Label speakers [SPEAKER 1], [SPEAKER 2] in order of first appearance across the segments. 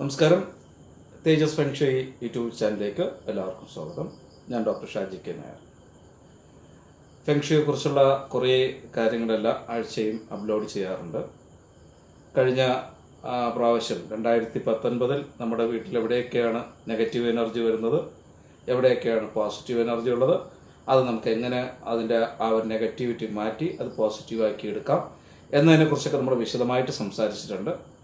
[SPEAKER 1] നമസ്കാരം. തേജസ് ഫെങ്ഷയി യൂട്യൂബ് ചാനലിലേക്ക് എല്ലാവർക്കും സ്വാഗതം. ഞാൻ ഡോക്ടർ ഷാജി കെ നായർ. ഫെങ്ഷയെ കുറിച്ചുള്ള കുറേ കാര്യങ്ങളെല്ലാം ആഴ്ചയും അപ്ലോഡ് ചെയ്യാറുണ്ട്. കഴിഞ്ഞ പ്രാവശ്യം രണ്ടായിരത്തി പത്തൊൻപതിൽ നമ്മുടെ വീട്ടിൽ എവിടെയൊക്കെയാണ് നെഗറ്റീവ് എനർജി വരുന്നത്? എവിടെയൊക്കെയാണ് പോസിറ്റീവ് എനർജി ഉള്ളത്? അത് നമുക്ക് എങ്ങനെ അതിന്റെ ആ ഒരു നെഗറ്റിവിറ്റി മാറ്റി അത് പോസിറ്റീവാക്കി എടുക്കാം? എന്നതിനെക്കുറിച്ചൊക്കെ നമ്മൾ വിശദമായിട്ട് സംസാരിച്ചിട്ടുണ്ട്.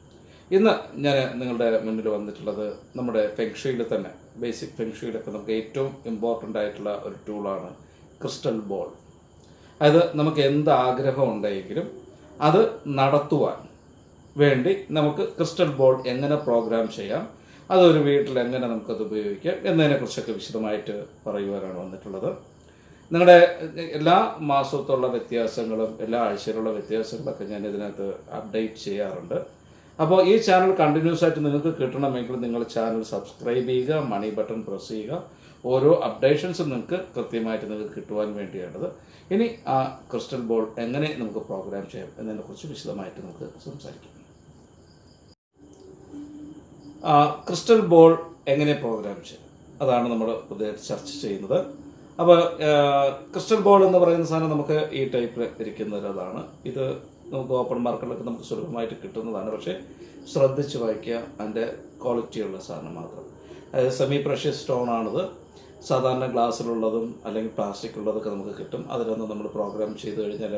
[SPEAKER 1] ഇന്ന് ഞാൻ നിങ്ങളുടെ മുന്നിൽ വന്നിട്ടുള്ളത് നമ്മുടെ ഫെങ്ഷയിൽ തന്നെ. ബേസിക് ഫെങ്ഷയിലൊക്കെ നമുക്ക് ഏറ്റവും ഇമ്പോർട്ടന്റ് ആയിട്ടുള്ള ഒരു ടൂളാണ് ക്രിസ്റ്റൽ ബോൾ അതായത് നമുക്ക് എന്ത് ആഗ്രഹം ഉണ്ടെങ്കിലും അത് നടത്തുവാൻ വേണ്ടി നമുക്ക് ക്രിസ്റ്റൽ ബോൾ എങ്ങനെ പ്രോഗ്രാം ചെയ്യാം അതൊരു വീട്ടിൽ എങ്ങനെ നമുക്കത് ഉപയോഗിക്കാം എന്നതിനെക്കുറിച്ചൊക്കെ വിശദമായിട്ട് പറയുവാനാണ് വന്നിട്ടുള്ളത്. നിങ്ങളുടെ എല്ലാ മാസത്തുള്ള വ്യത്യാസങ്ങളും എല്ലാ ആഴ്ചയിലുള്ള വ്യത്യാസങ്ങളൊക്കെ ഞാൻ ഇതിനകത്ത് അപ്ഡേറ്റ് ചെയ്യാറുണ്ട്. അപ്പോൾ ഈ ചാനൽ കണ്ടിന്യൂസ് ആയിട്ട് നിങ്ങൾക്ക് കിട്ടണമെങ്കിൽ നിങ്ങൾ ചാനൽ സബ്സ്ക്രൈബ് ചെയ്യുക മണി ബട്ടൺ പ്രസ് ചെയ്യുക. ഓരോ അപ്ഡേഷൻസും നിങ്ങൾക്ക് കൃത്യമായിട്ട് നിങ്ങൾക്ക് കിട്ടുവാൻ വേണ്ടിയാണത്. ഇനി ആ ക്രിസ്റ്റൽ ബോൾ എങ്ങനെ നമുക്ക് പ്രോഗ്രാം ചെയ്യാം എന്നതിനെക്കുറിച്ച് വിശദമായിട്ട് നമുക്ക് സംസാരിക്കാം. ക്രിസ്റ്റൽ ബോൾ എങ്ങനെ പ്രോഗ്രാം ചെയ്യാം? അതാണ് നമ്മൾ പുതിയ ചർച്ച ചെയ്യുന്നത്. അപ്പോൾ ക്രിസ്റ്റൽ ബോൾ എന്ന് പറയുന്ന സാധനം നമുക്ക് ഈ ടൈപ്പിൽ ഇരിക്കുന്ന ഇരിക്കുന്നതാണ് ഇത് നമുക്ക് ഓപ്പൺ മാർക്കറ്റിലൊക്കെ നമുക്ക് സുലഭമായിട്ട് കിട്ടുന്നതാണ്. പക്ഷേ ശ്രദ്ധിച്ച് വായിക്കുക അതിന്റെ ക്വാളിറ്റിയുള്ള സാധനം മാത്രം. അതായത് സെമി പ്രഷ്യസ് സ്റ്റോൺ ആണത്. സാധാരണ ഗ്ലാസ്സിലുള്ളതും അല്ലെങ്കിൽ പ്ലാസ്റ്റിക് ഉള്ളതൊക്കെ നമുക്ക് കിട്ടും. അതിലൊന്നും നമ്മൾ പ്രോഗ്രാം ചെയ്ത് കഴിഞ്ഞാൽ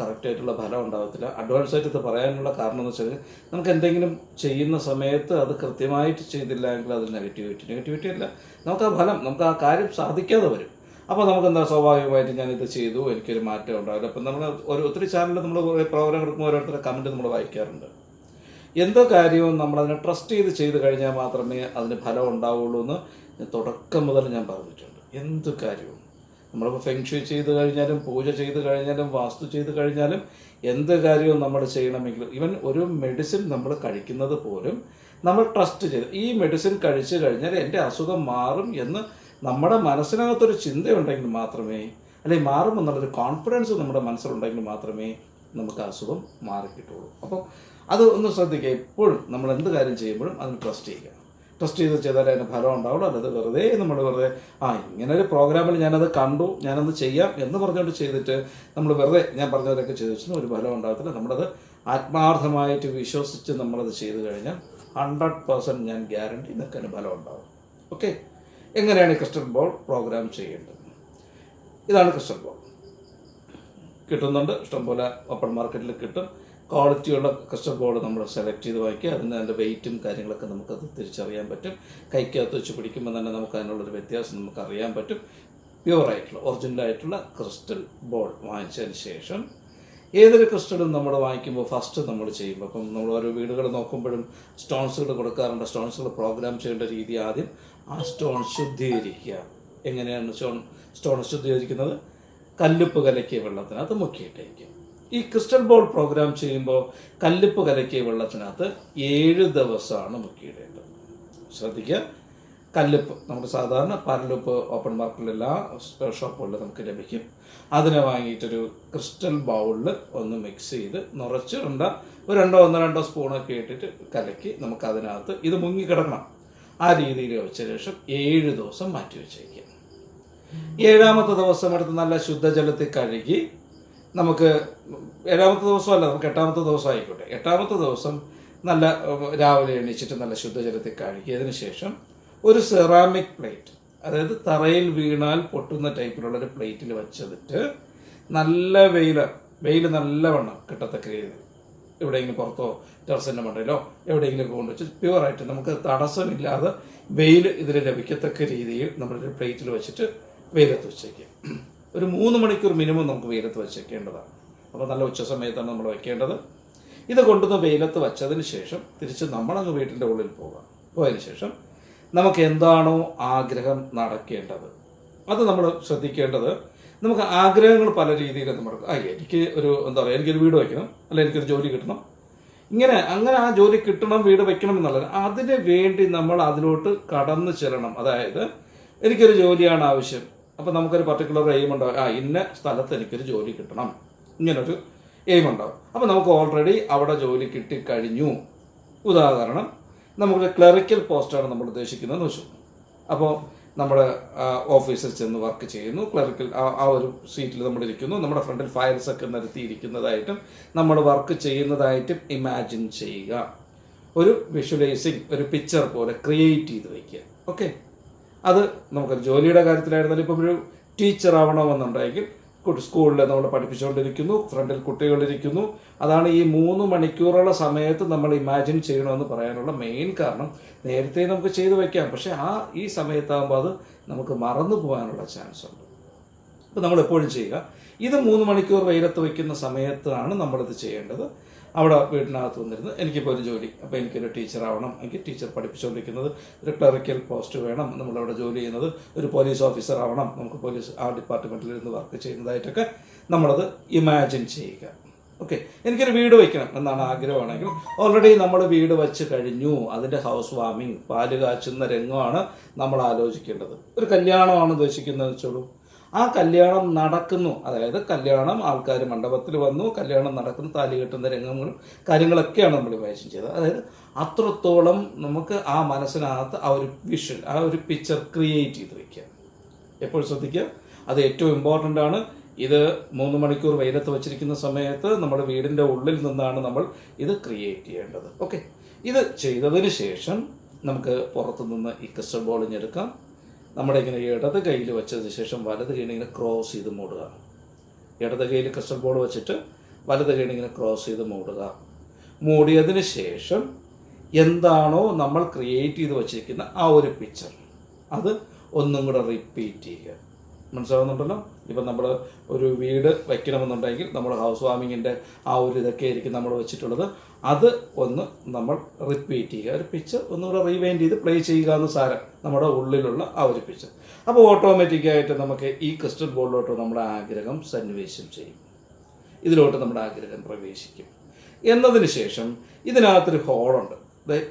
[SPEAKER 1] കറക്റ്റായിട്ടുള്ള ഫലം ഉണ്ടാകത്തില്ല അഡ്വാൻസ് ആയിട്ട് ഇത് പറയാനുള്ള കാരണം എന്ന് വെച്ചാൽ നമുക്ക് എന്തെങ്കിലും ചെയ്യുന്ന സമയത്ത് അത് കൃത്യമായിട്ട് ചെയ്തില്ല എങ്കിൽ അത് നെഗറ്റിവിറ്റി നെഗറ്റിവിറ്റി അല്ല. നമുക്ക് ആ ഫലം നമുക്ക് ആ കാര്യം സാധിക്കാതെ വരും. അപ്പോൾ നമുക്ക് എന്താ സ്വാഭാവികമായിട്ട് ഞാനിത് ചെയ്തു എനിക്കൊരു മാറ്റം ഉണ്ടാവില്ല. അപ്പം നമ്മൾ ഒരു ഒത്തിരി ചാനലിൽ നമ്മൾ പ്രോഗ്രാം എടുക്കുമ്പോൾ ഓരോരുത്തരുടെ കമന്റ് നമ്മൾ വായിക്കാറുണ്ട്. എന്തോ കാര്യവും നമ്മളതിനെ ട്രസ്റ്റ് ചെയ്ത് ചെയ്ത് കഴിഞ്ഞാൽ മാത്രമേ അതിന് ഫലം ഉണ്ടാവുള്ളൂ എന്ന് തുടക്കം മുതൽ ഞാൻ പറഞ്ഞിട്ടുണ്ട്. എന്ത് കാര്യവും. നമ്മളിപ്പോൾ ഫെങ്ഷു ചെയ്ത് കഴിഞ്ഞാലും പൂജ ചെയ്ത് കഴിഞ്ഞാലും വാസ്തു ചെയ്ത് കഴിഞ്ഞാലും എന്ത് കാര്യവും നമ്മൾ ചെയ്യണമെങ്കിൽ ഈവൻ ഒരു മെഡിസിൻ നമ്മൾ കഴിക്കുന്നത് പോലും നമ്മൾ ട്രസ്റ്റ് ചെയ്ത് ഈ മെഡിസിൻ കഴിച്ചു കഴിഞ്ഞാൽ എന്റെ അസുഖം മാറും എന്ന് നമ്മുടെ മനസ്സിനകത്തൊരു ചിന്തയുണ്ടെങ്കിൽ മാത്രമേ അല്ലെങ്കിൽ മാറുമെന്നുള്ളൊരു കോൺഫിഡൻസ് നമ്മുടെ മനസ്സിലുണ്ടെങ്കിൽ മാത്രമേ നമുക്ക് അസുഖം മാറിക്കിട്ടുള്ളൂ അപ്പോൾ അത് ഒന്ന് ശ്രദ്ധിക്കുക. എപ്പോഴും നമ്മൾ എന്ത് കാര്യം ചെയ്യുമ്പോഴും അതിന് ട്രസ്റ്റ് ചെയ്യുക. ട്രസ്റ്റ് ചെയ്ത് ചെയ്താലേ അതിന് ഫലം ഉണ്ടാവുള്ളൂ. അല്ലാതെ വെറുതെ നമ്മൾ വെറുതെ ആ ഇങ്ങനെ ഒരു പ്രോഗ്രാമിൽ ഞാനത് കണ്ടു ഞാനത് ചെയ്യാം എന്ന് പറഞ്ഞുകൊണ്ട് ചെയ്തിട്ട് നമ്മൾ വെറുതെ ഞാൻ പറഞ്ഞതൊക്കെ ചെയ്തു വെച്ചാൽ ഒരു ഫലം ഉണ്ടാകത്തില്ല. നമ്മളത് ആത്മാർത്ഥമായിട്ട് വിശ്വസിച്ച് നമ്മളത് ചെയ്തു കഴിഞ്ഞാൽ ഹൺഡ്രഡ് പേഴ്സന്റ് ഞാൻ ഗ്യാരണ്ടി നിൽക്കാൻ ഫലം ഉണ്ടാവും ഓക്കെ എങ്ങനെയാണ് ക്രിസ്റ്റൽ ബോൾ പ്രോഗ്രാം ചെയ്യേണ്ടത്? ഇതാണ് ക്രിസ്റ്റൽ ബോൾ. കിട്ടുന്നുണ്ട്. ഇഷ്ടംപോലെ ഓപ്പൺ മാർക്കറ്റിൽ കിട്ടും. ക്വാളിറ്റിയുള്ള ക്രിസ്റ്റൽ ബോൾ നമ്മൾ സെലക്ട് ചെയ്ത് വായിക്കുക. അതിന് അതിന്റെ വെയിറ്റും കാര്യങ്ങളൊക്കെ നമുക്കത് തിരിച്ചറിയാൻ പറ്റും. കൈക്കകത്ത് വെച്ച് പിടിക്കുമ്പോൾ തന്നെ നമുക്ക് അതിനുള്ളൊരു വ്യത്യാസം നമുക്ക് അറിയാൻ പറ്റും പ്യുവർ ഒറിജിനലായിട്ടുള്ള ക്രിസ്റ്റൽ ബോൾ വാങ്ങിച്ചതിന് ശേഷം ഏതൊരു ക്രിസ്റ്റലും നമ്മൾ വാങ്ങിക്കുമ്പോൾ ഫസ്റ്റ് നമ്മൾ ചെയ്യുമ്പോൾ അപ്പം നമ്മൾ ഓരോ വീടുകൾ നോക്കുമ്പോഴും സ്റ്റോൺസുകൾ കൊടുക്കാറുണ്ട്. സ്റ്റോൺസുകൾ പ്രോഗ്രാം ചെയ്യേണ്ട രീതി ആദ്യം ആ സ്റ്റോൺ ശുദ്ധീകരിക്കുക. എങ്ങനെയാണ് സ്റ്റോൺ സ്റ്റോൺ ശുദ്ധീകരിക്കുന്നത്? കല്ലുപ്പ് കലക്കിയ വെള്ളത്തിനകത്ത് മുക്കിയിട്ടേക്കും ഈ ക്രിസ്റ്റൽ ബോൾ പ്രോഗ്രാം ചെയ്യുമ്പോൾ കല്ലുപ്പ് കലക്കിയ വെള്ളത്തിനകത്ത് ഏഴ് ദിവസമാണ് മുക്കിയിടേണ്ടത്. ശ്രദ്ധിക്കുക. കല്ലുപ്പ് നമുക്ക് സാധാരണ പാരലുപ്പ് ഓപ്പൺ മാർക്കറ്റിൽ എല്ലാ ഷോപ്പുകളിലും നമുക്ക് ലഭിക്കും. അതിനെ വാങ്ങിയിട്ടൊരു ക്രിസ്റ്റൽ ബൗളിൽ ഒന്ന് മിക്സ് ചെയ്ത് നിറച്ച് രണ്ട ഒരു രണ്ടോ ഒന്നോ രണ്ടോ സ്പൂണൊക്കെ ഇട്ടിട്ട് കലക്കി നമുക്ക് അതിനകത്ത് ഇത് മുങ്ങിക്കിടക്കണം. ആ രീതിയിൽ വെച്ച ശേഷം ഏഴ് ദിവസം മാറ്റി വെച്ചേക്കുക ഏഴാമത്തെ ദിവസം എടുത്ത് നല്ല ശുദ്ധജലത്തിൽ കഴുകി നമുക്ക് ഏഴാമത്തെ ദിവസമല്ല നമുക്ക് എട്ടാമത്തെ ദിവസം ആയിക്കോട്ടെ. എട്ടാമത്തെ ദിവസം നല്ല രാവിലെ എണീച്ചിട്ട് നല്ല ശുദ്ധജലത്തിൽ കഴുകിയതിന് ശേഷം ഒരു സെറാമിക് പ്ലേറ്റ് അതായത് തറയിൽ വീണാൽ പൊട്ടുന്ന ടൈപ്പിലുള്ള ഒരു പ്ലേറ്റിൽ വെച്ചതിട്ട് നല്ല വെയിൽ വെയിൽ നല്ലവണ്ണം കിട്ടത്തക്ക രീതിയിൽ എവിടെയെങ്കിലും പുറത്തോ ടെറസിന്റെ മണ്ടയിലോ എവിടെയെങ്കിലും കൊണ്ടുവച്ച് പ്യുവറായിട്ട് നമുക്ക് തടസ്സമില്ലാതെ വെയിൽ ഇതിൽ ലഭിക്കത്തക്ക രീതിയിൽ നമ്മളൊരു പ്ലേറ്റിൽ വെച്ചിട്ട് വെയിലത്ത് വെച്ചേക്കാം ഒരു മൂന്ന് മണിക്കൂർ മിനിമം നമുക്ക് വെയിലത്ത് വെച്ചേക്കേണ്ടതാണ്. അപ്പോൾ നല്ല ഉച്ച സമയത്താണ് നമ്മൾ വെക്കേണ്ടത്. ഇത് കൊണ്ടുവന്ന് വെയിലത്ത് വെച്ചതിന് ശേഷം തിരിച്ച് നമ്മളങ്ങ് വീട്ടിന്റെ ഉള്ളിൽ പോകാം പോയതിന് ശേഷം നമുക്ക് എന്താണോ ആഗ്രഹം നടക്കേണ്ടത്. അത് നമ്മൾ ശ്രദ്ധിക്കേണ്ടത്. നമുക്ക് ആഗ്രഹങ്ങൾ പല രീതിയിൽ നമുക്ക് ആ എനിക്ക് ഒരു എന്താ പറയുക എനിക്കൊരു വീട് വയ്ക്കണം അല്ലെങ്കിൽ എനിക്കൊരു ജോലി കിട്ടണം. ഇങ്ങനെ അങ്ങനെ ആ ജോലി കിട്ടണം വീട് വെക്കണം എന്നുള്ളത് അതിന് വേണ്ടി നമ്മൾ അതിലോട്ട് കടന്നു ചെല്ലണം. അതായത് എനിക്കൊരു ജോലിയാണ് ആവശ്യം. അപ്പം നമുക്കൊരു പർട്ടിക്കുലർ എയിം ഉണ്ടാവും. ആ ഇന്ന സ്ഥലത്ത് എനിക്കൊരു ജോലി കിട്ടണം. ഇങ്ങനൊരു എയിം ഉണ്ടാവും. അപ്പം നമുക്ക് ഓൾറെഡി അവിടെ ജോലി കിട്ടിക്കഴിഞ്ഞു. ഉദാഹരണം നമുക്കൊരു ക്ലറിക്കൽ പോസ്റ്റാണ് നമ്മൾ ഉദ്ദേശിക്കുന്നതെന്ന് വെച്ചു അപ്പോൾ നമ്മുടെ ഓഫീസിൽ ചെന്ന് വർക്ക് ചെയ്യുന്നു. ക്ലറിക്കൽ ആ ഒരു സീറ്റിൽ നമ്മൾ ഇരിക്കുന്നു. നമ്മുടെ ഫ്രണ്ടിൽ ഫയൽസ് ഒക്കെ നിരത്തിയിരിക്കുന്നതായിട്ടും നമ്മൾ വർക്ക് ചെയ്യുന്നതായിട്ടും ഇമാജിൻ ചെയ്യുക. ഒരു വിഷ്വലൈസിങ് ഒരു പിക്ചർ പോലെ ക്രിയേറ്റ് ചെയ്ത് വയ്ക്കുക ഓക്കെ അത് നമുക്കൊരു ജോലിയുടെ കാര്യത്തിലായിരുന്നാലും ഇപ്പം ഒരു ടീച്ചർ ആവണമെന്നുണ്ടെങ്കിൽ സ്കൂളിൽ നമ്മൾ പഠിപ്പിച്ചുകൊണ്ടിരിക്കുന്നു ഫ്രണ്ടിൽ കുട്ടികളിരിക്കുന്നു. അതാണ് ഈ മൂന്ന് മണിക്കൂറുള്ള സമയത്ത് നമ്മൾ ഇമാജിൻ ചെയ്യണമെന്ന് പറയാനുള്ള മെയിൻ കാരണം. നേരത്തെ നമുക്ക് ചെയ്തു വയ്ക്കാം പക്ഷേ ആ ഈ സമയത്താകുമ്പോൾ അത് നമുക്ക് മറന്നു പോകാനുള്ള ചാൻസ് ഉണ്ട്. അപ്പോൾ നമ്മൾ എപ്പോഴും ചെയ്യുക. ഇത് മൂന്ന് മണിക്കൂർ വെയിലത്ത് വയ്ക്കുന്ന സമയത്താണ് നമ്മളിത് ചെയ്യേണ്ടത്. അവിടെ വീടിനകത്ത് വന്നിരുന്നു എനിക്കിപ്പോൾ ഒരു ജോലി. അപ്പോൾ എനിക്കൊരു ടീച്ചർ ആവണം. എനിക്ക് ടീച്ചർ പഠിപ്പിച്ചുകൊണ്ടിരിക്കുന്നത് ഒരു ക്ലറിക്കൽ പോസ്റ്റ് വേണം. നമ്മളവിടെ ജോലി ചെയ്യുന്നത് ഒരു പോലീസ് ഓഫീസർ ആവണം. നമുക്ക് പോലീസ് ആ ഡിപ്പാർട്ട്മെന്റിൽ ഇരുന്ന് വർക്ക് ചെയ്യുന്നതായിട്ടൊക്കെ നമ്മളത് ഇമാജിൻ ചെയ്യുക. ഓക്കെ എനിക്കൊരു വീട് വയ്ക്കണം എന്നാണ് ആഗ്രഹമാണെങ്കിൽ ഓൾറെഡി നമ്മൾ വീട് വെച്ച് കഴിഞ്ഞു. അതിന്റെ ഹൗസ് വാമിങ് പാൽ കാച്ചുന്ന രംഗമാണ് നമ്മൾ ആലോചിക്കേണ്ടത്. ഒരു കല്യാണമാണ് ഉദ്ദേശിക്കുന്നത് വെച്ചോളൂ. ആ കല്യാണം നടക്കുന്നു. അതായത് കല്യാണം ആൾക്കാർ മണ്ഡപത്തിൽ വന്നു കല്യാണം നടക്കുന്നു താലി കെട്ടുന്ന രംഗങ്ങളും കാര്യങ്ങളൊക്കെയാണ് നമ്മൾ ഇമാജിൻ ചെയ്തത്. അതായത് അത്രത്തോളം നമുക്ക് ആ മനസ്സിനകത്ത് ആ ഒരു വിഷൻ ആ ഒരു പിക്ചർ ക്രിയേറ്റ് ചെയ്ത് വയ്ക്കുക എപ്പോഴും ശ്രദ്ധിക്കുക? അത് ഏറ്റവും ഇമ്പോർട്ടന്റ് ആണ്. ഇത് മൂന്ന് മണിക്കൂർ വെയിലത്ത് വെച്ചിരിക്കുന്ന സമയത്ത് നമ്മുടെ വീടിന്റെ ഉള്ളിൽ നിന്നാണ് നമ്മൾ ഇത് ക്രിയേറ്റ് ചെയ്യേണ്ടത്. ഓക്കെ ഇത് ചെയ്തതിന് ശേഷം നമുക്ക് പുറത്തുനിന്ന് ഈ ക്രിസ്റ്റൽ ബോളിഞ്ഞെടുക്കാം നമ്മുടെ ഇങ്ങനെ ഇടത് കയ്യിൽ വെച്ചതിന് ശേഷം വലത് കൈയിൽ ഇങ്ങനെ ക്രോസ് ചെയ്ത് മൂടുക. ഇടത് കയ്യിൽ ക്രിസ്റ്റൽ ബോൾ വെച്ചിട്ട് വലത് കൈയിൽ ഇങ്ങനെ ക്രോസ് ചെയ്ത് മൂടുക. മൂടിയതിന് ശേഷം എന്താണോ നമ്മൾ ക്രിയേറ്റ് ചെയ്ത് വച്ചിരിക്കുന്ന ആ ഒരു പിക്ചർ അത് ഒന്നും കൂടെ റിപ്പീറ്റ് ചെയ്യുക. മനസ്സിലാവുന്നുണ്ടല്ലോ? ഇപ്പം നമ്മൾ ഒരു വീട് വയ്ക്കണമെന്നുണ്ടെങ്കിൽ നമ്മൾ ഹൗസ് വാമിങ്ങിന്റെ ആ ഒരു ഇതൊക്കെ ആയിരിക്കും നമ്മൾ വെച്ചിട്ടുള്ളത്. അത് ഒന്ന് നമ്മൾ റിപ്പീറ്റ് ചെയ്യുക. ഒരു പിച്ച് ഒന്നുകൂടെ റീവൈൻഡ് ചെയ്ത് പ്ലേ ചെയ്യുക എന്ന് സാരം നമ്മുടെ ഉള്ളിലുള്ള ആ ഒരു പിച്ച് അപ്പോൾ ഓട്ടോമാറ്റിക്കായിട്ട് നമുക്ക് ഈ ക്രിസ്റ്റൽ ബോളിലോട്ട് നമ്മുടെ ആഗ്രഹം സന്നിവേശം ചെയ്യും. ഇതിലോട്ട് നമ്മുടെ ആഗ്രഹം പ്രവേശിക്കും. എന്നതിന് ശേഷം ഇതിനകത്തൊരു ഹോളുണ്ട്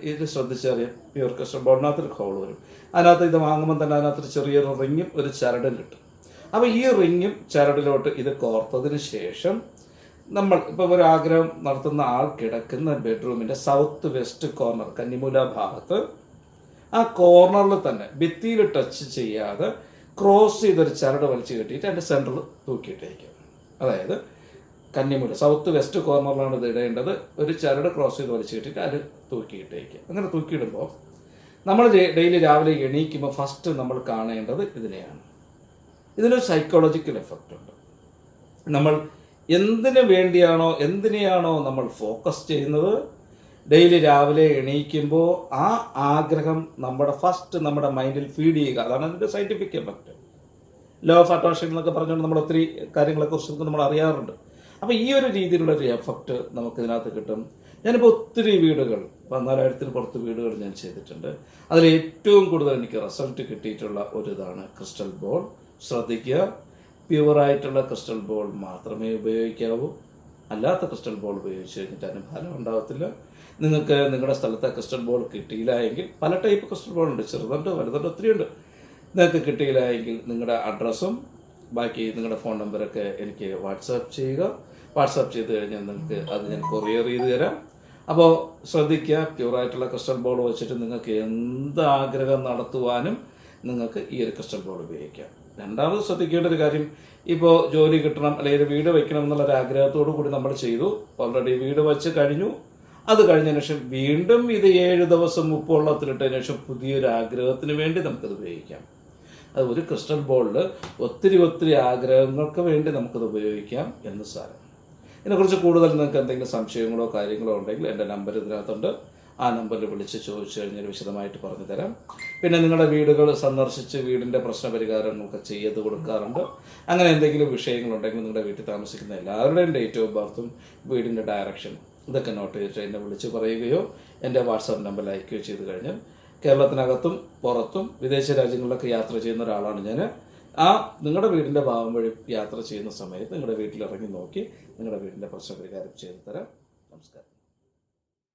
[SPEAKER 1] ഇത് ശ്രദ്ധിച്ചറിയാം. പ്യൂർ ക്രിസ്റ്റൽ ബോർഡിനകത്തൊരു ഹോൾ വരും. അതിനകത്ത് ഇത് വാങ്ങുമ്പോൾ തന്നെ അതിനകത്തൊരു ചെറിയൊരു റിങ്ങും ഒരു ചരടും കിട്ടും. അപ്പോൾ ഈ റിങ്ങും ചരടിലോട്ട് ഇത് കോർത്തതിന് ശേഷം നമ്മൾ ഇപ്പോൾ ഒരു ആഗ്രഹം നടത്തുന്ന ആൾ കിടക്കുന്ന ബെഡ്റൂമിന്റെ സൗത്ത് വെസ്റ്റ് കോർണർ കന്നിമൂല ഭാഗത്ത്. ആ കോർണറിൽ തന്നെ ഭിത്തിയിൽ ടച്ച് ചെയ്യാതെ ക്രോസ് ചെയ്തൊരു ചരട് വലിച്ചു കെട്ടിയിട്ട് അതിന്റെ സെന്ററിൽ തൂക്കിയിട്ടേക്കും. അതായത് കന്നിമൂല സൗത്ത് വെസ്റ്റ് കോർണറിലാണ് ഇത് ഇടേണ്ടത്. ഒരു ചരട് ക്രോസ് ചെയ്ത് വലിച്ചു കെട്ടിയിട്ട് അത് തൂക്കിയിട്ടേക്കുക അങ്ങനെ തൂക്കിയിടുമ്പോൾ നമ്മൾ ഡെയിലി രാവിലെ എണീക്കുമ്പോൾ ഫസ്റ്റ് നമ്മൾ കാണേണ്ടത് ഇതിനെയാണ്. ഇതിനൊരു സൈക്കോളജിക്കൽ എഫക്റ്റ് ഉണ്ട്. നമ്മൾ എന്തിനു വേണ്ടിയാണോ എന്തിനെയാണോ നമ്മൾ ഫോക്കസ് ചെയ്യുന്നത് ഡെയിലി രാവിലെ എണീക്കുമ്പോൾ ആ ആഗ്രഹം നമ്മുടെ ഫസ്റ്റ് നമ്മുടെ മൈൻഡിൽ ഫീഡ് ചെയ്യുക. അതാണ് അതിന്റെ scientific effect law of attraction എന്നൊക്കെ പറഞ്ഞുകൊണ്ട് നമ്മൾ ഒത്തിരി കാര്യങ്ങളെ കാര്യങ്ങളെക്കുറിച്ച് നമ്മൾ അറിയാറുണ്ട്. അപ്പോൾ ഈ ഒരു രീതിയിലുള്ള ഒരു എഫക്റ്റ് നമുക്ക് ഇതിനകത്ത് കിട്ടും. ഞാനിപ്പോൾ ഒത്തിരി വീടുകൾ പതിനാലായിരത്തിന് പുറത്ത് വീടുകൾ ഞാൻ ചെയ്തിട്ടുണ്ട്. അതിൽ ഏറ്റവും കൂടുതൽ എനിക്ക് റിസൾട്ട് കിട്ടിയിട്ടുള്ള ഒരു ഇതാണ് ക്രിസ്റ്റൽ ബോൾ ശ്രദ്ധിക്കുക. പ്യുവറായിട്ടുള്ള ക്രിസ്റ്റൽ ബോൾ മാത്രമേ ഉപയോഗിക്കാവൂ. അല്ലാത്ത ക്രിസ്റ്റൽ ബോൾ ഉപയോഗിച്ച് കഴിഞ്ഞിട്ട് അതിന് ഫലം ഉണ്ടാകത്തില്ല നിങ്ങൾക്ക് നിങ്ങളുടെ സ്ഥലത്തെ ക്രിസ്റ്റൽ ബോൾ കിട്ടിയില്ല എങ്കിൽ പല ടൈപ്പ് ക്രിസ്റ്റൽ ബോൾ ഉണ്ട്. ചെറുതുണ്ട് വലുതുണ്ട് ഒത്തിരി ഉണ്ട്. നിങ്ങൾക്ക് കിട്ടിയില്ല എങ്കിൽ നിങ്ങളുടെ അഡ്രസ്സും ബാക്കി നിങ്ങളുടെ ഫോൺ നമ്പറൊക്കെ എനിക്ക് വാട്സാപ്പ് ചെയ്യുക. വാട്സാപ്പ് ചെയ്ത് കഴിഞ്ഞാൽ നിങ്ങൾക്ക് അത് ഞാൻ കൊറിയർ ചെയ്ത് തരാം. അപ്പോൾ ശ്രദ്ധിക്കുക പ്യൂറായിട്ടുള്ള ക്രിസ്റ്റൽ ബോൾ വെച്ചിട്ട് നിങ്ങൾക്ക് എന്ത് ആഗ്രഹം നടത്തുവാനും നിങ്ങൾക്ക് ഈ ഒരു ക്രിസ്റ്റൽ ബോൾ ഉപയോഗിക്കാം. രണ്ടാമത് ശ്രദ്ധിക്കേണ്ട ഒരു കാര്യം ഇപ്പോൾ ജോലി കിട്ടണം അല്ലെങ്കിൽ വീട് വയ്ക്കണം എന്നുള്ള ഒരു ആഗ്രഹത്തോടു കൂടി നമ്മൾ ചെയ്തു. ഓൾറെഡി വീട് വെച്ച് കഴിഞ്ഞു. അത് കഴിഞ്ഞതിന് ശേഷം വീണ്ടും ഇത് ഏഴ് ദിവസം ഉപ്പുവെള്ളത്തിലിട്ടതിന് ശേഷം പുതിയൊരു ആഗ്രഹത്തിന് വേണ്ടി നമുക്കത് ഉപയോഗിക്കാം. അത് ഒരു ക്രിസ്റ്റൽ ബോളിൽ ഒത്തിരി ഒത്തിരി ആഗ്രഹങ്ങൾക്ക് വേണ്ടി നമുക്കത് ഉപയോഗിക്കാം എന്ന് സാരം. ഇതിനെക്കുറിച്ച് കൂടുതൽ നിങ്ങൾക്ക് എന്തെങ്കിലും സംശയങ്ങളോ കാര്യങ്ങളോ ഉണ്ടെങ്കിൽ എന്റെ നമ്പർ ഇതിനകത്തുണ്ട്. ആ നമ്പറിൽ വിളിച്ച് ചോദിച്ചു കഴിഞ്ഞാൽ വിശദമായിട്ട് പറഞ്ഞു തരാം. പിന്നെ നിങ്ങളുടെ വീടുകൾ സന്ദർശിച്ച് വീടിന്റെ പ്രശ്ന പരിഹാരങ്ങളൊക്കെ ചെയ്ത് കൊടുക്കാറുണ്ട്. അങ്ങനെ എന്തെങ്കിലും വിഷയങ്ങളുണ്ടെങ്കിൽ നിങ്ങളുടെ വീട്ടിൽ താമസിക്കുന്ന എല്ലാവരുടെയും ഡേറ്റ് ഓഫ് ബർത്തും വീടിന്റെ ഡയറക്ഷൻ ഇതൊക്കെ നോട്ട് ചെയ്തിട്ട് എന്നെ വിളിച്ച് പറയുകയോ എന്റെ വാട്സാപ്പ് നമ്പറിൽ അയക്കുകയോ ചെയ്ത് കഴിഞ്ഞാൽ കേരളത്തിനകത്തും പുറത്തും വിദേശ രാജ്യങ്ങളിലൊക്കെ യാത്ര ചെയ്യുന്ന ഒരാളാണ് ഞാൻ ആ നിങ്ങളുടെ വീടിന്റെ ഭാവം വഴി യാത്ര ചെയ്യുന്ന സമയത്ത് നിങ്ങളുടെ വീട്ടിൽ ഇറങ്ങി നോക്കി നിങ്ങളുടെ വീടിന്റെ പ്രശ്ന പരിഹാരം ചെയ്തു തരാം. നമസ്കാരം.